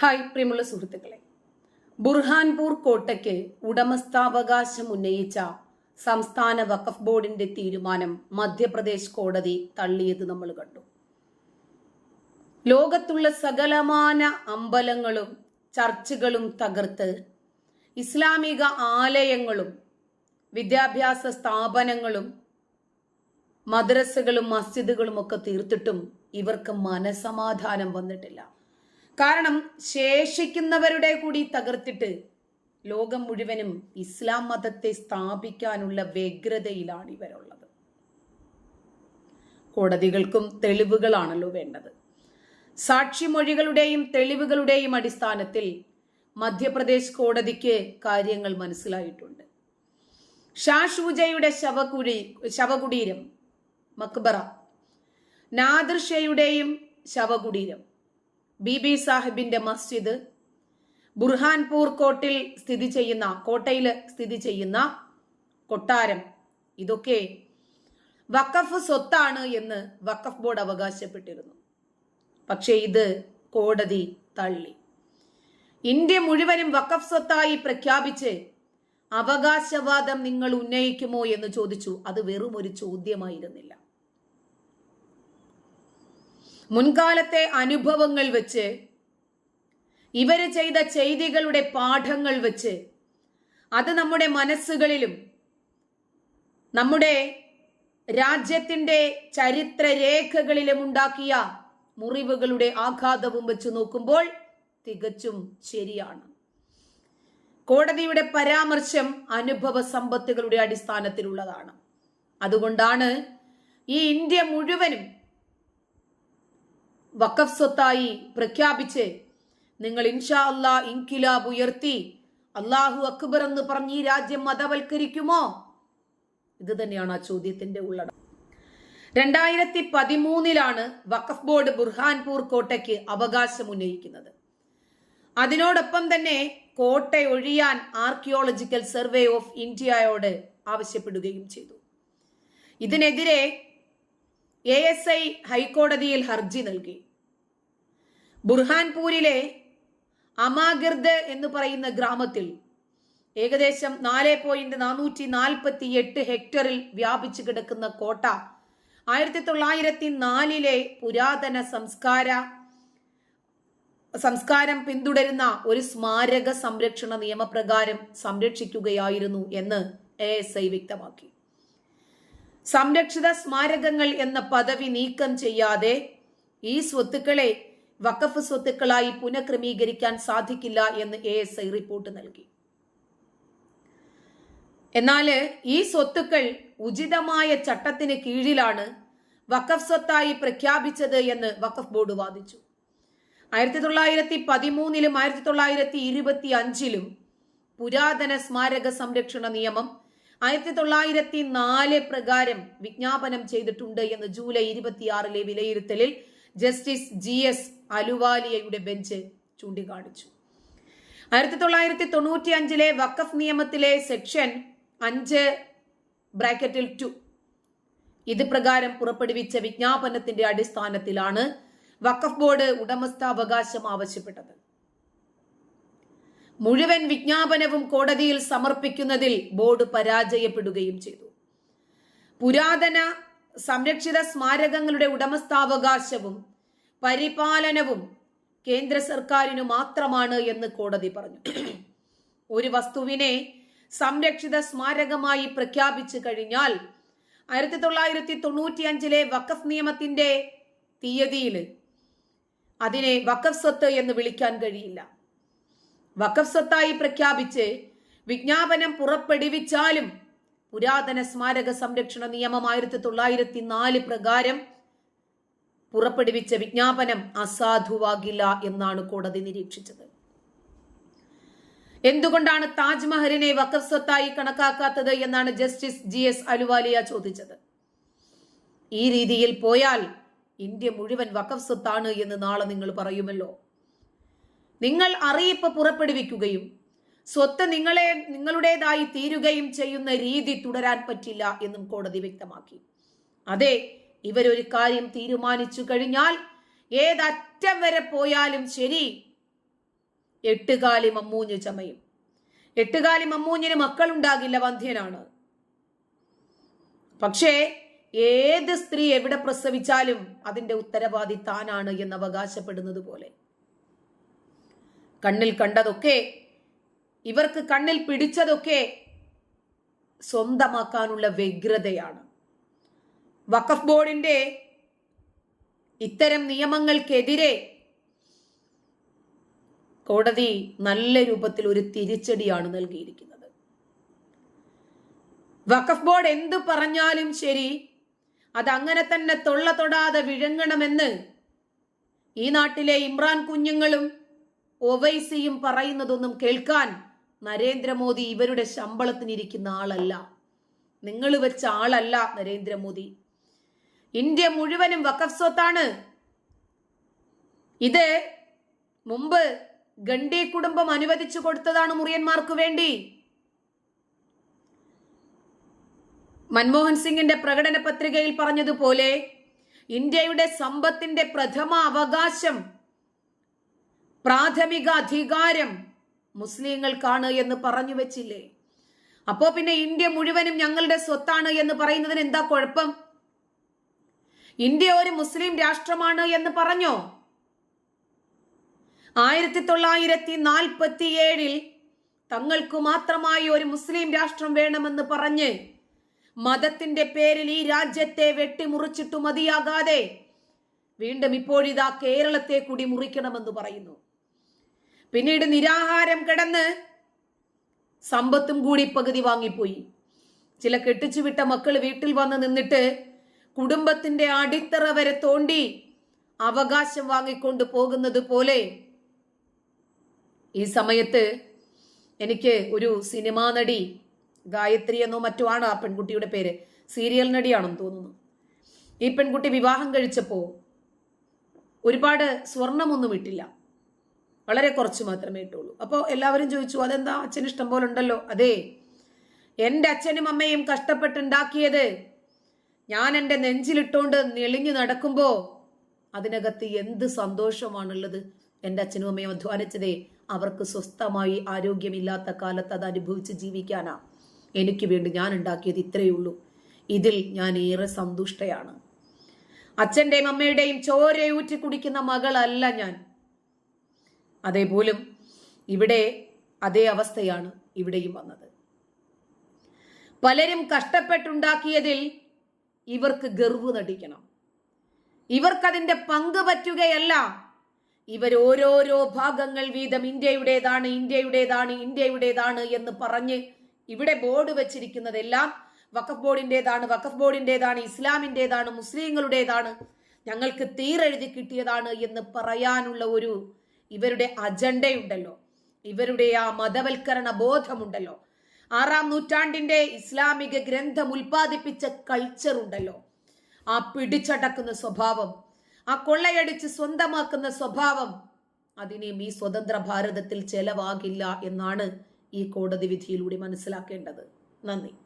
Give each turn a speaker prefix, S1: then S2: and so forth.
S1: Hi പ്രിയമുള്ള സുഹൃത്തുക്കളെ. ബുർഹാൻപൂർ കോട്ടയ്ക്ക് ഉടമസ്ഥാവകാശം ഉന്നയിച്ച സംസ്ഥാന വഖഫ് ബോർഡിന്റെ തീരുമാനം മധ്യപ്രദേശ് കോടതി തള്ളിയത് നമ്മൾ കണ്ടു. ലോകത്തുള്ള സകലമാന അമ്പലങ്ങളും ചർച്ചുകളും തകർത്ത് ഇസ്ലാമിക ആലയങ്ങളും വിദ്യാഭ്യാസ സ്ഥാപനങ്ങളും മദ്രസകളും മസ്ജിദുകളും ഒക്കെ തീർത്തിട്ടും ഇവർക്ക് മനസമാധാനം വന്നിട്ടില്ല. കാരണം ശേഷിക്കുന്നവരുടെ കൂടി തകർത്തിട്ട് ലോകം മുഴുവനും ഇസ്ലാം മതത്തെ സ്ഥാപിക്കാനുള്ള വ്യഗ്രതയിലാണ് ഇവരുള്ളത്. കോടതികൾക്കും തെളിവുകളാണല്ലോ വേണ്ടത്. സാക്ഷിമൊഴികളുടെയും തെളിവുകളുടെയും അടിസ്ഥാനത്തിൽ മധ്യപ്രദേശ് കോടതിക്ക് കാര്യങ്ങൾ മനസ്സിലായിട്ടുണ്ട്. ഷാഷൂജയുടെ ശവകുഴി ശവകുടി ശവകുടീരം മക്ബറ നാദിർ ഷെയുടെയും ശവകുടീരം. ബിബി സാഹിബിന്റെ മസ്ജിദ് ബുർഹാൻപൂർ കോട്ടിൽ സ്ഥിതി ചെയ്യുന്ന കോട്ടയിൽ സ്ഥിതി ചെയ്യുന്ന കൊട്ടാരം. ഇതൊക്കെ വഖഫ് സ്വത്താണ് എന്ന് വഖഫ് ബോർഡ് അവകാശപ്പെട്ടിരുന്നു. പക്ഷേ ഇത് കോടതി തള്ളി. ഇന്ത്യ മുഴുവനും വഖഫ് സ്വത്തായി പ്രഖ്യാപിച്ച് അവകാശവാദം നിങ്ങൾ ഉന്നയിക്കുമോ എന്ന് ചോദിച്ചു. അത് വെറും ഒരു ചോദ്യമായിരുന്നില്ല. മുൻകാലത്തെ അനുഭവങ്ങൾ വെച്ച് ഇവർ ചെയ്ത ചെയ്തികളുടെ പാഠങ്ങൾ വെച്ച് അത് നമ്മുടെ മനസ്സുകളിലും നമ്മുടെ രാജ്യത്തിന്റെ ചരിത്ര രേഖകളിലും ഉണ്ടാക്കിയ മുറിവുകളുടെ ആഘാതവും വെച്ച് നോക്കുമ്പോൾ തികച്ചും ശരിയാണ്. കോടതിയുടെ പരാമർശം അനുഭവ സമ്പത്തുകളുടെ അടിസ്ഥാനത്തിലുള്ളതാണ്. അതുകൊണ്ടാണ് ഈ ഇന്ത്യ മുഴുവനും വഖഫ് സ്വത്തായി പ്രഖ്യാപിച്ച് നിങ്ങൾ ഇൻഷാ അല്ലാ ഇൻകിലാബ് ഉയർത്തി അള്ളാഹു അക്ബർ എന്ന് പറഞ്ഞ് ഈ രാജ്യം മതവൽക്കരിക്കുമോ? ഇത് തന്നെയാണ് ആ ചോദ്യത്തിന്റെ ഉള്ളടം രണ്ടായിരത്തി പതിമൂന്നിലാണ് വഖഫ് ബോർഡ് ബുർഹാൻപൂർ കോട്ടയ്ക്ക് അവകാശം ഉന്നയിക്കുന്നത്. അതിനോടൊപ്പം തന്നെ കോട്ട ഒഴിയാൻ ആർക്കിയോളജിക്കൽ സർവേ ഓഫ് ഇന്ത്യയോട് ആവശ്യപ്പെടുകയും ചെയ്തു. ഇതിനെതിരെ എ എസ് ഐ ഹൈക്കോടതിയിൽ ഹർജി നൽകി. ബുർഹാൻപൂരിലെ അമാഗിർദ് എന്ന് പറയുന്ന ഗ്രാമത്തിൽ ഏകദേശം നാല് പോയിന്റ് നാനൂറ്റി നാൽപ്പത്തി എട്ട് ഹെക്ടറിൽ വ്യാപിച്ചു കിടക്കുന്ന കോട്ട ആയിരത്തി തൊള്ളായിരത്തി നാലിലെ പുരാതന സംസ്കാര സംസ്കാരം പിന്തുടരുന്ന ഒരു സ്മാരക സംരക്ഷണ നിയമപ്രകാരം സംരക്ഷിക്കുകയായിരുന്നു എന്ന് എ എസ് ഐ വ്യക്തമാക്കി. സംരക്ഷിത സ്മാരകങ്ങൾ എന്ന പദവി നീക്കം ചെയ്യാതെ ഈ സ്വത്തുക്കളെ വഖഫ് സ്വത്തുക്കളായി പുനഃക്രമീകരിക്കാൻ സാധിക്കില്ല എന്ന് എ എസ് ഐ റിപ്പോർട്ട് നൽകി. എന്നാൽ ഈ സ്വത്തുക്കൾ ഉചിതമായ ചട്ടത്തിന് കീഴിലാണ് വഖഫ് സ്വത്തായി പ്രഖ്യാപിച്ചത് എന്ന് വഖഫ് ബോർഡ് വാദിച്ചു. ആയിരത്തി തൊള്ളായിരത്തി പതിമൂന്നിലും ആയിരത്തി തൊള്ളായിരത്തി ഇരുപത്തി അഞ്ചിലും പുരാതന സ്മാരക സംരക്ഷണ നിയമം ആയിരത്തി തൊള്ളായിരത്തി നാല് പ്രകാരം വിജ്ഞാപനം ചെയ്തിട്ടുണ്ട് എന്ന് ജൂലൈ ഇരുപത്തിയാറിലെ വിലയിരുത്തലിൽ ജസ്റ്റിസ് ജി എസ് അലുവാലിയയുടെ ബെഞ്ച് ചൂണ്ടിക്കാണിച്ചു. ആയിരത്തി തൊള്ളായിരത്തി തൊണ്ണൂറ്റി അഞ്ചിലെ വഖഫ് നിയമത്തിലെ സെക്ഷൻ അഞ്ച് ബ്രാക്കറ്റിൽ ടു. ഇത് പ്രകാരം പുറപ്പെടുവിച്ച വിജ്ഞാപനത്തിന്റെ അടിസ്ഥാനത്തിലാണ് വഖഫ് ബോർഡ് ഉടമസ്ഥാവകാശം ആവശ്യപ്പെട്ടത്. മുഴുവൻ വിജ്ഞാപനവും കോടതിയിൽ സമർപ്പിക്കുന്നതിൽ ബോർഡ് പരാജയപ്പെടുകയും ചെയ്തു. പുരാതന സംരക്ഷിത സ്മാരകങ്ങളുടെ ഉടമസ്ഥാവകാശവും പരിപാലനവും കേന്ദ്ര സർക്കാരിനു മാത്രമാണ് എന്ന് കോടതി പറഞ്ഞു. ഒരു വസ്തുവിനെ സംരക്ഷിത സ്മാരകമായി പ്രഖ്യാപിച്ചു കഴിഞ്ഞാൽ ആയിരത്തി തൊള്ളായിരത്തി തൊണ്ണൂറ്റി അഞ്ചിലെ വഖഫ് നിയമത്തിന്റെ തീയതിയിൽ അതിനെ വക്കഫ് സ്വത്ത് എന്ന് വിളിക്കാൻ കഴിയില്ല. വക്കഫ് സ്വത്തായി പ്രഖ്യാപിച്ച് വിജ്ഞാപനം പുറപ്പെടുവിച്ചാലും പുരാതന സ്മാരക സംരക്ഷണ നിയമം ആയിരത്തി തൊള്ളായിരത്തി നാല് പ്രകാരം പുറപ്പെടുവിച്ച വിജ്ഞാപനം അസാധുവാകില്ല എന്നാണ് കോടതി നിരീക്ഷിച്ചത്. എന്തുകൊണ്ടാണ് താജ്മഹലിനെ വഖഫ് സ്വത്തായി കണക്കാക്കാത്തത് എന്നാണ് ജസ്റ്റിസ് ജി എസ് അലുവാലിയ ചോദിച്ചത്. ഈ രീതിയിൽ പോയാൽ ഇന്ത്യ മുഴുവൻ വഖഫ് സ്വത്താണ് എന്ന് നാളെ നിങ്ങൾ പറയുമല്ലോ. നിങ്ങൾ അറിയിപ്പ് പുറപ്പെടുവിക്കുകയും സ്വത്ത് നിങ്ങളെ നിങ്ങളുടേതായി തീരുകയും ചെയ്യുന്ന രീതി തുടരാൻ പറ്റില്ല എന്നും കോടതി വ്യക്തമാക്കി. അതെ ഇവരൊരു കാര്യം തീരുമാനിച്ചു കഴിഞ്ഞാൽ ഏതറ്റം വരെ പോയാലും ശരി. എട്ടുകാലി മമ്മൂഞ്ഞ് ചമയും. എട്ടുകാലി മമ്മൂഞ്ഞിന് മക്കളുണ്ടാകില്ല വന്ധ്യനാണ്. പക്ഷേ ഏത് സ്ത്രീ എവിടെ പ്രസവിച്ചാലും അതിന്റെ ഉത്തരവാദി താനാണ് എന്ന് അവകാശപ്പെടുന്നത് പോലെ. കണ്ണിൽ കണ്ടതൊക്കെ ഇവർക്ക് കണ്ണിൽ പിടിച്ചതൊക്കെ സ്വന്തമാക്കാനുള്ള വ്യഗ്രതയാണ്. വഖഫ് ബോർഡിന്റെ ഇത്തരം നിയമങ്ങൾക്കെതിരെ കോടതി നല്ല രൂപത്തിൽ ഒരു തിരിച്ചടിയാണ് നൽകിയിരിക്കുന്നത്. വഖഫ് ബോർഡ് എന്ത് പറഞ്ഞാലും ശരി അതങ്ങനെ തന്നെ തൊള്ള തൊടാതെ വിഴങ്ങണമെന്ന് ഈ നാട്ടിലെ ഇമ്രാൻ കുഞ്ഞുങ്ങളും ഒവൈസിയും പറയുന്നതൊന്നും കേൾക്കാൻ നരേന്ദ്രമോദി ഇവരുടെ ശമ്പളത്തിനിരിക്കുന്ന ആളല്ല. നിങ്ങൾ വെച്ച ആളല്ല നരേന്ദ്രമോദി. ഇന്ത്യ മുഴുവനും വഖഫ് സ്വത്താണ്. ഇത് മുമ്പ് ഗണ്ഡി കുടുംബം അനുവദിച്ചു കൊടുത്തതാണ് മുറിയന്മാർക്ക് വേണ്ടി. മൻമോഹൻ സിംഗിന്റെ പ്രകടന പത്രികയിൽ പറഞ്ഞതുപോലെ ഇന്ത്യയുടെ സമ്പത്തിന്റെ പ്രഥമ അവകാശം പ്രാഥമിക അധികാരം മുസ്ലിങ്ങൾക്കാണ് എന്ന് പറഞ്ഞു വെച്ചില്ലേ? അപ്പോ പിന്നെ ഇന്ത്യ മുഴുവനും ഞങ്ങളുടെ സ്വത്താണ് എന്ന് പറയുന്നതിന് എന്താ കുഴപ്പം? ഇന്ത്യ ഒരു മുസ്ലിം രാഷ്ട്രമാണ് എന്ന് പറഞ്ഞോ? ആയിരത്തി തൊള്ളായിരത്തി നാൽപ്പത്തിയേഴിൽ തങ്ങൾക്ക് മാത്രമായി ഒരു മുസ്ലിം രാഷ്ട്രം വേണമെന്ന് പറഞ്ഞ് മതത്തിന്റെ പേരിൽ ഈ രാജ്യത്തെ വെട്ടിമുറിച്ചിട്ടു മതിയാകാതെ വീണ്ടും ഇപ്പോഴിതാ കേരളത്തെ കൂടി മുറിക്കണമെന്ന് പറയുന്നു. പിന്നീട് നിരാഹാരം കിടന്ന് സമ്പത്തും കൂടി പകുതി വാങ്ങിപ്പോയി. ചില കെട്ടിച്ചുവിട്ട മക്കൾ വീട്ടിൽ വന്ന് നിന്നിട്ട് കുടുംബത്തിന്റെ അടിത്തറ വരെ തോണ്ടി അവകാശം വാങ്ങിക്കൊണ്ട് പോകുന്നത് പോലെ ഈ സമയത്ത് എനിക്ക് ഒരു സിനിമാ നടി ഗായത്രി എന്നോ മറ്റോ ആണ് ആ പെൺകുട്ടിയുടെ പേര്. സീരിയൽ നടിയാണെന്ന് തോന്നുന്നു. ഈ പെൺകുട്ടി വിവാഹം കഴിച്ചപ്പോൾ ഒരുപാട് സ്വർണമൊന്നും ഇട്ടില്ല. വളരെ കുറച്ച് മാത്രമേ ഇട്ടുള്ളൂ. അപ്പോൾ എല്ലാവരും ചോദിച്ചു അതെന്താ? അച്ഛന് ഇഷ്ടം പോലെ ഉണ്ടല്ലോ. അതെ എന്റെ അച്ഛനും അമ്മയും കഷ്ടപ്പെട്ടുണ്ടാക്കിയത് ഞാൻ എന്റെ നെഞ്ചിലിട്ടോണ്ട് നെളിഞ്ഞു നടക്കുമ്പോൾ അതിനകത്ത് എന്ത് സന്തോഷമാണുള്ളത്? എന്റെ അച്ഛനും അമ്മയും അധ്വാനിച്ചതേ അവർക്ക് സ്വസ്ഥമായി ആരോഗ്യമില്ലാത്ത കാലത്ത് അത് അനുഭവിച്ച് ജീവിക്കാനാ. എനിക്ക് വേണ്ടി ഞാൻ ഉണ്ടാക്കിയത് ഇത്രയേ ഉള്ളൂ. ഇതിൽ ഞാൻ ഏറെ സന്തുഷ്ടയാണ്. അച്ഛന്റെയും അമ്മയുടെയും ചോരയൂറ്റി കുടിക്കുന്ന മകളല്ല ഞാൻ. അതേപോലും ഇവിടെ അതേ അവസ്ഥയാണ് ഇവിടെയും വന്നത്. പലരും കഷ്ടപ്പെട്ടുണ്ടാക്കിയതിൽ ഇവർക്ക് ഗർവ് നടിക്കണം. ഇവർക്കതിന്റെ പങ്ക് പറ്റുകയല്ല. ഇവർ ഓരോരോ ഭാഗങ്ങൾ വീതം ഇന്ത്യയുടേതാണ് ഇന്ത്യയുടേതാണ് ഇന്ത്യയുടേതാണ് എന്ന് പറഞ്ഞ് ഇവിടെ ബോർഡ് വെച്ചിരിക്കുന്നതെല്ലാം വഖഫ് ബോർഡിന്റെതാണ് വഖഫ് ബോർഡിന്റെതാണ് ഇസ്ലാമിന്റെതാണ് മുസ്ലിങ്ങളുടേതാണ്. ഞങ്ങൾക്ക് തീരെഴുതി കിട്ടിയതാണ് എന്ന് പറയാനുള്ള ഒരു ഇവരുടെ അജണ്ടയുണ്ടല്ലോ. ഇവരുടെ ആ മതവൽക്കരണ ബോധമുണ്ടല്ലോ ആറാം നൂറ്റാണ്ടിന്റെ ഇസ്ലാമിക ഗ്രന്ഥം ഉൽപ്പാദിപ്പിച്ച കൾച്ചർ ഉണ്ടല്ലോ. ആ പിടിച്ചടക്കുന്ന സ്വഭാവം ആ കൊള്ളയടിച്ച് സ്വന്തമാക്കുന്ന സ്വഭാവം അതിനെയും ഈ സ്വതന്ത്ര ഭാരതത്തിൽ ചെലവാകില്ല എന്നാണ് ഈ കോടതി വിധിയിലൂടെ മനസ്സിലാക്കേണ്ടത്. നന്ദി.